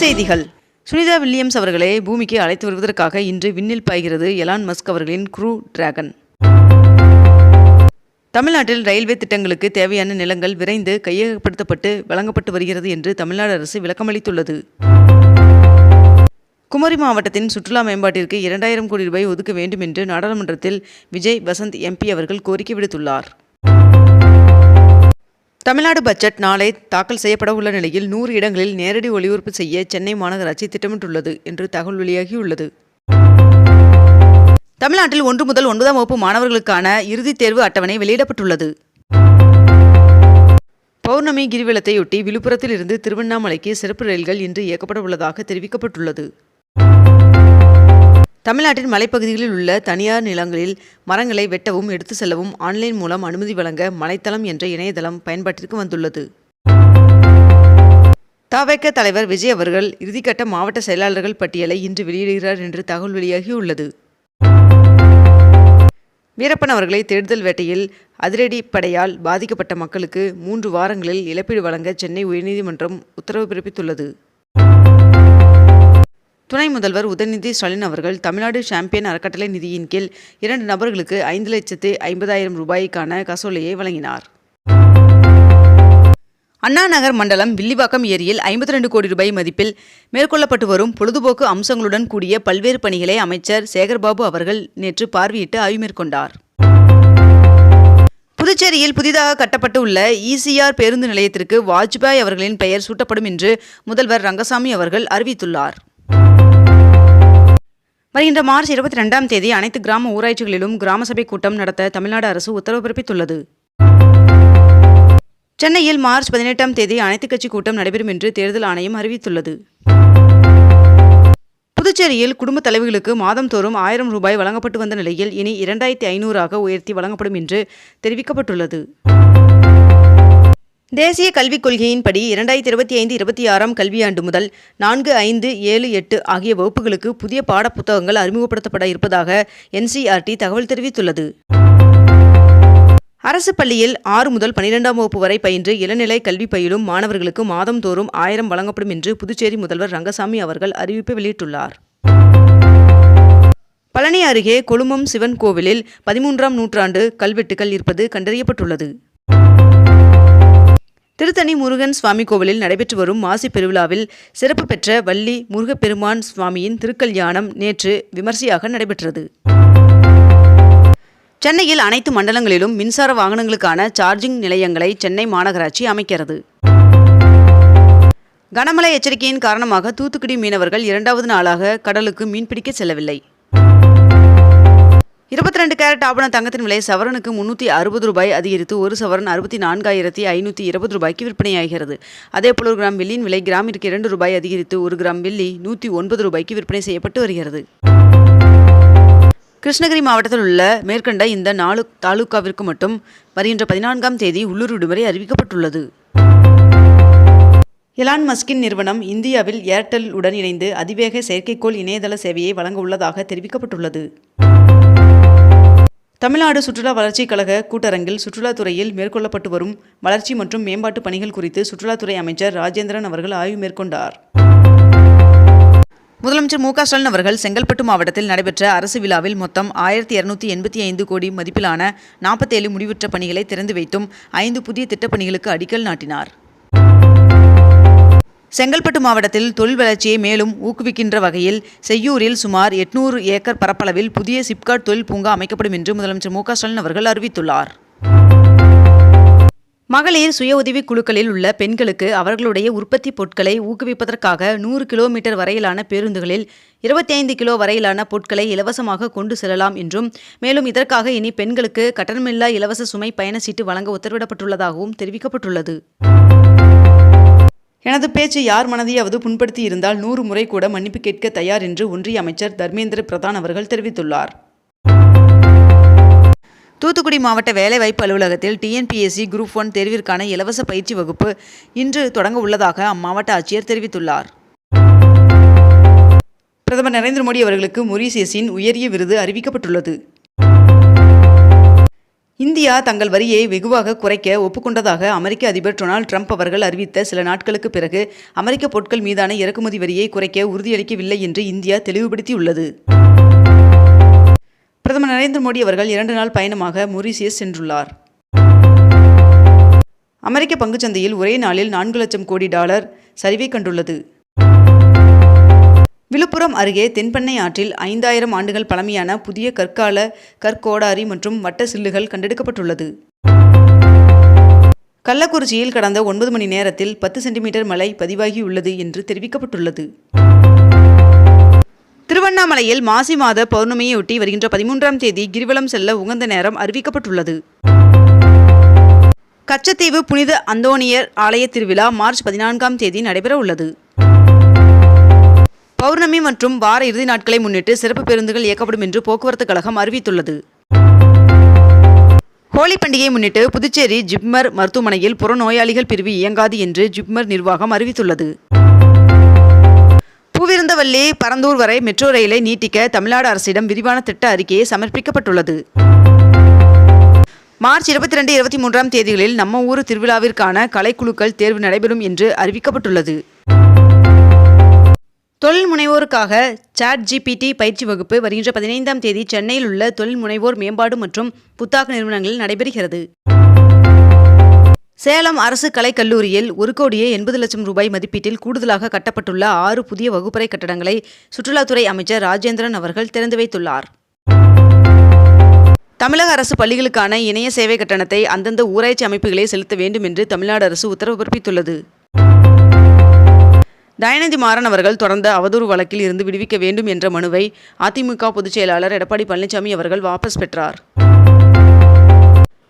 செய்திகள். சுனிதா வில்லியம்ஸ் அவர்களை பூமிக்கு அழைத்து வருவதற்காக இன்று விண்ணில் பாய்கிறது எலான் மஸ்க் அவர்களின் குரூ டிராகன் தமிழ்நாட்டில் ரயில்வே திட்டங்களுக்கு தேவையான நிலங்கள் விரைந்து கையகப்படுத்தப்பட்டு வழங்கப்பட்டு வருகிறது என்று தமிழ்நாடு அரசு விளக்கமளித்துள்ளது. குமரி மாவட்டத்தின் சுற்றுலா மேம்பாட்டிற்கு இரண்டாயிரம் கோடி ரூபாய் ஒதுக்க வேண்டும் என்று நாடாளுமன்றத்தில் விஜய் வசந்த் எம்பி அவர்கள் கோரிக்கை விடுத்துள்ளார். தமிழ்நாடு பட்ஜெட் நாளை தாக்கல் செய்யப்பட உள்ள நிலையில் நூறு இடங்களில் நேரடி ஒளிபரப்பு செய்ய சென்னை மாநகராட்சி திட்டமிட்டுள்ளது என்று தகவல் வெளியாகியுள்ளது. தமிழ்நாட்டில் ஒன்று முதல் ஒன்பதாம் வகுப்பு மாணவர்களுக்கான இறுதித் தேர்வு அட்டவணை வெளியிடப்பட்டுள்ளது. பௌர்ணமி கிரிவலத்தையொட்டி விழுப்புரத்தில் இருந்து திருவண்ணாமலைக்கு சிறப்பு ரயில்கள் இன்று இயக்கப்பட உள்ளதாக தெரிவிக்கப்பட்டுள்ளது. தமிழ்நாட்டின் மலைப்பகுதிகளில் உள்ள தனியார் நிலங்களில் மரங்களை வெட்டவும் எடுத்து செல்லவும் ஆன்லைன் மூலம் அனுமதி வழங்க மலைத்தளம் என்ற இணையதளம் பயன்பாட்டிற்கு வந்துள்ளது. தவேக தலைவர் விஜய் அவர்கள் இறுதிக்கட்ட மாவட்ட செயலாளர்கள் பட்டியலை இன்று வெளியிடுகிறார் என்று தகவல் வெளியாகியுள்ளது. வீரப்பன் அவர்களை தேடுதல் வேட்டையில் அதிரடி படையால் பாதிக்கப்பட்ட மக்களுக்கு மூன்று வாரங்களில் இழப்பீடு வழங்க சென்னை உயர்நீதிமன்றம் உத்தரவு பிறப்பித்துள்ளது. துணை முதல்வர் உதயநிதி ஸ்டாலின் அவர்கள் தமிழ்நாடு சாம்பியன் அறக்கட்டளை நிதியின் கீழ் இரண்டு நபர்களுக்கு ஐந்து லட்சத்து ஐம்பதாயிரம் ரூபாய்க்கான கசோலையை வழங்கினார். அண்ணா நகர் மண்டலம் வில்லிவாக்கம் ஏரியில் ஐம்பத்தி ரெண்டு கோடி ரூபாய் மதிப்பில் மேற்கொள்ளப்பட்டு வரும் பொழுதுபோக்கு அம்சங்களுடன் கூடிய பல்வேறு பணிகளை அமைச்சர் சேகர்பாபு அவர்கள் நேற்று பார்வையிட்டு ஆய்வு மேற்கொண்டார். புதுச்சேரியில் புதிதாக கட்டப்பட்டு உள்ள இசிஆர் பேருந்து நிலையத்திற்கு வாஜ்பாய் அவர்களின் பெயர் சூட்டப்படும் என்று முதல்வர் ரங்கசாமி அவர்கள் அறிவித்துள்ளார். வருகின்ற மார்ச் இருபத்தி ரெண்டாம் தேதி அனைத்து கிராம ஊராட்சிகளிலும் கிராம சபை கூட்டம் நடத்த தமிழ்நாடு அரசு உத்தரவு பிறப்பித்துள்ளது. சென்னையில் மார்ச் பதினெட்டாம் தேதி அனைத்துக் கட்சி கூட்டம் நடைபெறும் என்று தேர்தல் ஆணையம் அறிவித்துள்ளது. புதுச்சேரியில் குடும்ப தலைவிகளுக்கு மாதந்தோறும் ஆயிரம் ரூபாய் வழங்கப்பட்டு வந்த நிலையில் இனி இரண்டாயிரத்தி ஐநூறாக உயர்த்தி வழங்கப்படும் என்று தெரிவிக்கப்பட்டுள்ளது. தேசிய கல்விக் கொள்கையின்படி இரண்டாயிரத்தி இருபத்தி ஐந்து இருபத்தி ஆறாம் கல்வியாண்டு முதல் நான்கு ஐந்து ஏழு எட்டு ஆகிய வகுப்புகளுக்கு புதிய பாடப்புத்தகங்கள் அறிமுகப்படுத்தப்பட இருப்பதாக என்சிஆர்டி தகவல் தெரிவித்துள்ளது. அரசு பள்ளியில் ஆறு முதல் பனிரெண்டாம் வகுப்பு வரை பயின்று இளநிலை கல்வி பயிலும் மாணவர்களுக்கு மாதந்தோறும் ஆயிரம் வழங்கப்படும் என்று புதுச்சேரி முதல்வர் ரங்கசாமி அவர்கள் அறிவிப்பு வெளியிட்டுள்ளார். பழனி அருகே கொழுமம் சிவன் கோவிலில் பதிமூன்றாம் நூற்றாண்டு கல்வெட்டுகள் இருப்பது கண்டறியப்பட்டுள்ளது. திருத்தணி முருகன் சுவாமி கோவிலில் நடைபெற்று வரும் மாசி பெருவிழாவில் சிறப்பு பெற்ற வள்ளி முருகப்பெருமான் சுவாமியின் திருக்கல்யாணம் நேற்று விமர்சையாக நடைபெற்றது. சென்னையில் அனைத்து மண்டலங்களிலும் மின்சார வாகனங்களுக்கான சார்ஜிங் நிலையங்களை சென்னை மாநகராட்சி அமைக்கிறது. கனமழை எச்சரிக்கையின் காரணமாக தூத்துக்குடி மீனவர்கள் இரண்டாவது நாளாக கடலுக்கு மீன்பிடிக்க செல்லவில்லை. இருபத்தி ரெண்டு கேரட் ஆபண தங்கத்தின் விலை சவரனுக்கு முன்னூற்றி அறுபது ரூபாய் அதிகரித்து ஒரு சவரன் அறுபத்தி நான்காயிரத்தி ஐநூற்றி இருபது ரூபாய்க்கு விற்பனையாகிறது. அதேபோல் ஒரு கிராம் வெள்ளியின் விலை கிராமிற்கு இரண்டு ரூபாய் அதிகரித்து ஒரு கிராம் வெள்ளி நூற்றி ஒன்பது ரூபாய்க்கு விற்பனை செய்யப்பட்டு வருகிறது. கிருஷ்ணகிரி மாவட்டத்தில் உள்ள மேற்கண்ட இந்த நாலு தாலுக்காவிற்கு மட்டும் வருகின்ற பதினான்காம் தேதி உள்ளூர் விடுமுறை அறிவிக்கப்பட்டுள்ளது. எலான் மஸ்கின் நிறுவனம் இந்தியாவில் ஏர்டெல் உடன் இணைந்து அதிவேக செயற்கைக்கோள் இணையதள சேவையை வழங்க உள்ளதாக தெரிவிக்கப்பட்டுள்ளது. தமிழ்நாடு சுற்றுலா வளர்ச்சிக் கழக கூட்டரங்கில் சுற்றுலாத்துறையில் மேற்கொள்ளப்பட்டு வரும் வளர்ச்சி மற்றும் மேம்பாட்டு பணிகள் குறித்து சுற்றுலாத்துறை அமைச்சர் ராஜேந்திரன் அவர்கள் ஆய்வு மேற்கொண்டார். முதலமைச்சர் மு க ஸ்டாலின் அவர்கள் செங்கல்பட்டு மாவட்டத்தில் நடைபெற்ற அரசு விழாவில் மொத்தம் ஆயிரத்தி இரநூத்தி எண்பத்தி ஐந்து கோடி மதிப்பிலான நாற்பத்தேழு முடிவுற்ற பணிகளை திறந்து வைத்தும் ஐந்து புதிய திட்டப்பணிகளுக்கு அடிக்கல் நாட்டினார். செங்கல்பட்டு மாவட்டத்தில் தொழில் வளர்ச்சியை மேலும் ஊக்குவிக்கின்ற வகையில் செய்யூரில் சுமார் எட்நூறு ஏக்கர் பரப்பளவில் புதிய சிப்காட் தொழில் பூங்கா அமைக்கப்படும் என்று முதலமைச்சர் மு ஸ்டாலின் அவர்கள் அறிவித்துள்ளார். மகளிர் சுய உதவி குழுக்களில் உள்ள பெண்களுக்கு அவர்களுடைய உற்பத்தி பொருட்களை ஊக்குவிப்பதற்காக நூறு கிலோமீட்டர் வரையிலான பேருந்துகளில் இருபத்தி ஐந்து கிலோ வரையிலான பொருட்களை இலவசமாக கொண்டு செல்லலாம் என்றும் மேலும் இதற்காக இனி பெண்களுக்கு கட்டணமில்லா இலவச சுமை பயண சீட்டு வழங்க உத்தரவிடப்பட்டுள்ளதாகவும் தெரிவிக்கப்பட்டுள்ளது. எனது பேச்சு யார் மனதையாவது புண்படுத்தி இருந்தால் நூறு முறை கூட மன்னிப்பு கேட்க தயார் என்று ஒன்றிய அமைச்சர் தர்மேந்திர பிரதான் அவர்கள் தெரிவித்துள்ளார். தூத்துக்குடி மாவட்ட வேலைவாய்ப்பு அலுவலகத்தில் டிஎன்பிஎஸ்சி குரூப் ஒன் தேர்விற்கான இலவச பயிற்சி வகுப்பு இன்று தொடங்க உள்ளதாக அம்மாவட்ட ஆட்சியர் தெரிவித்துள்ளார். பிரதமர் நரேந்திர மோடி அவர்களுக்கு மொரீசியஸின் உயரிய விருது அறிவிக்கப்பட்டுள்ளது. இந்தியா தங்கள் வரியை வெகுவாக குறைக்க ஒப்புக்கொண்டதாக அமெரிக்க அதிபர் டொனால்ட் ட்ரம்ப் அவர்கள் அறிவித்த சில நாட்களுக்கு பிறகு அமெரிக்க பொருட்கள் மீதான இறக்குமதி வரியை குறைக்க உறுதியளிக்கவில்லை என்று இந்தியா தெளிவுபடுத்தியுள்ளது. பிரதமர் நரேந்திர மோடி அவர்கள் இரண்டு நாள் பயணமாக மொரீசியஸ் சென்றுள்ளார். அமெரிக்க பங்குச்சந்தையில் ஒரே நாளில் நான்கு லட்சம் கோடி டாலர் சரிவை கண்டுள்ளது. விழுப்புரம் அருகே தென்பெண்ணை ஆற்றில் ஐந்தாயிரம் ஆண்டுகள் பழமையான புதிய கற்கால கற்கோடாரி மற்றும் வட்ட சில்லுகள் கண்டெடுக்கப்பட்டுள்ளது. கள்ளக்குறிச்சியில் கடந்த ஒன்பது மணி நேரத்தில் பத்து சென்டிமீட்டர் மழை பதிவாகியுள்ளது என்று தெரிவிக்கப்பட்டுள்ளது. திருவண்ணாமலையில் மாசி மாத பௌர்ணமியையொட்டி வருகின்ற பதிமூன்றாம் தேதி கிரிவலம் செல்ல உகந்த நேரம் அறிவிக்கப்பட்டுள்ளது. கச்சத்தீவு புனித அந்தோணியர் ஆலய திருவிழா மார்ச் பதினான்காம் தேதி நடைபெற உள்ளது பௌர்ணமி மற்றும் வார இறுதி நாட்களை முன்னிட்டு சிறப்பு பேருந்துகள் இயக்கப்படும் என்று போக்குவரத்து கழகம் அறிவித்துள்ளது. ஹோலி பண்டிகையை முன்னிட்டு புதுச்சேரி ஜிப்மர் மருத்துவமனையில் புறநோயாளிகள் பிரிவு இயங்காது என்று ஜிப்மர் நிர்வாகம் அறிவித்துள்ளது. பூவிருந்தவல்லி பரந்தூர் வரை மெட்ரோ ரயிலை நீட்டிக்க தமிழ்நாடு அரசிடம் விரிவான திட்ட அறிக்கையை சமர்ப்பிக்கப்பட்டுள்ளது. மார்ச் இருபத்தி ரெண்டு இருபத்தி மூன்றாம் தேதிகளில் நம்ம ஊர் திருவிழாவிற்கான கலைக்குழுக்கள் தேர்வு நடைபெறும் என்று அறிவிக்கப்பட்டுள்ளது. தொழில் முனைவோருக்காக சாட் ஜிபிடி பயிற்சி வகுப்பு வருகின்ற பதினைந்தாம் தேதி சென்னையில் உள்ள தொழில் முனைவோர் மேம்பாடு மற்றும் புத்தாக்க நிறுவனங்களில் நடைபெறுகிறது. சேலம் அரசு கலைக்கல்லூரியில் ஒரு கோடியே எண்பது லட்சம் ரூபாய் மதிப்பீட்டில் கூடுதலாக கட்டப்பட்டுள்ள ஆறு புதிய வகுப்பறை கட்டடங்களை சுற்றுலாத்துறை அமைச்சர் ராஜேந்திரன் அவர்கள் திறந்து வைத்துள்ளார். தமிழக அரசு பள்ளிகளுக்கான இணைய சேவை கட்டணத்தை அந்தந்த ஊராட்சி அமைப்புகளே செலுத்த வேண்டும் என்று தமிழ்நாடு அரசு உத்தரவு பிறப்பித்துள்ளது. தயநிதி மாறன் அவர்கள் தொடர்ந்த அவதூறு வழக்கில் இருந்து விடுவிக்க வேண்டும் என்ற மனுவை அதிமுக பொதுச் செயலாளர் எடப்பாடி பழனிசாமி அவர்கள் வாபஸ் பெற்றார்.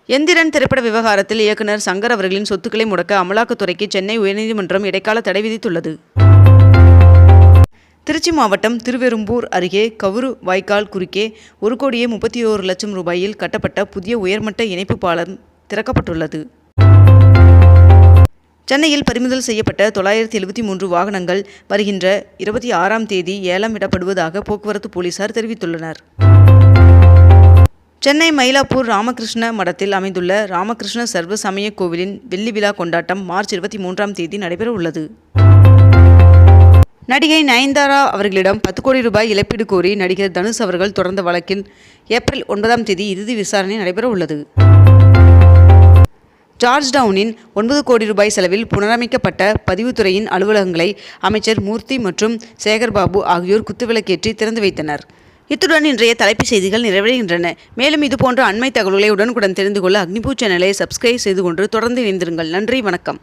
எந்திரன் திரைப்பட விவகாரத்தில் இயக்குனர் சங்கர் அவர்களின் சொத்துக்களை முடக்க அமலாக்கத்துறைக்கு சென்னை உயர்நீதிமன்றம் இடைக்கால தடை விதித்துள்ளது. திருச்சி மாவட்டம் திருவெரும்பூர் அருகே கவுரு வாய்க்கால் குறுக்கே ஒரு கோடியே முப்பத்தி ஓரு லட்சம் ரூபாயில் கட்டப்பட்ட புதிய உயர்மட்ட இணைப்பு பாலம் திறக்கப்பட்டுள்ளது. சென்னையில் பறிமுதல் செய்யப்பட்ட தொள்ளாயிரத்தி எழுபத்தி மூன்று வாகனங்கள் வருகின்ற இருபத்தி ஆறாம் தேதி ஏலம் விடப்படுவதாக போக்குவரத்து போலீசார் தெரிவித்துள்ளனர். சென்னை மயிலாப்பூர் ராமகிருஷ்ண மடத்தில் அமைந்துள்ள ராமகிருஷ்ண சர்வ சமய கோவிலின் வெள்ளி விழா கொண்டாட்டம் மார்ச் இருபத்தி மூன்றாம் தேதி நடைபெற உள்ளது. நடிகை நயன்தாரா அவர்களிடம் பத்து கோடி ரூபாய் இழப்பீடு கோரி நடிகர் தனுஷ் அவர்கள் தொடர்ந்த வழக்கில் ஏப்ரல் ஒன்பதாம் தேதி இறுதி விசாரணை நடைபெற உள்ளது. ஜார்ஜ் டவுனின் ஒன்பது கோடி ரூபாய் செலவில் புனரமைக்கப்பட்ட பதிவுத்துறையின் அலுவலகங்களை அமைச்சர் மூர்த்தி மற்றும் சேகர்பாபு ஆகியோர் குத்துவிளக்கேற்றி திறந்து வைத்தனர். இத்துடன் இன்றைய தலைப்புச் செய்திகள் நிறைவடைகின்றன. மேலும் இதுபோன்ற அண்மை தகவல்களை உடனுக்குடன் தெரிந்து கொள்ள அக்னிபூ சேனலை சப்ஸ்கிரைப் செய்து கொண்டு தொடர்ந்து இணைந்திருங்கள். நன்றி வணக்கம்.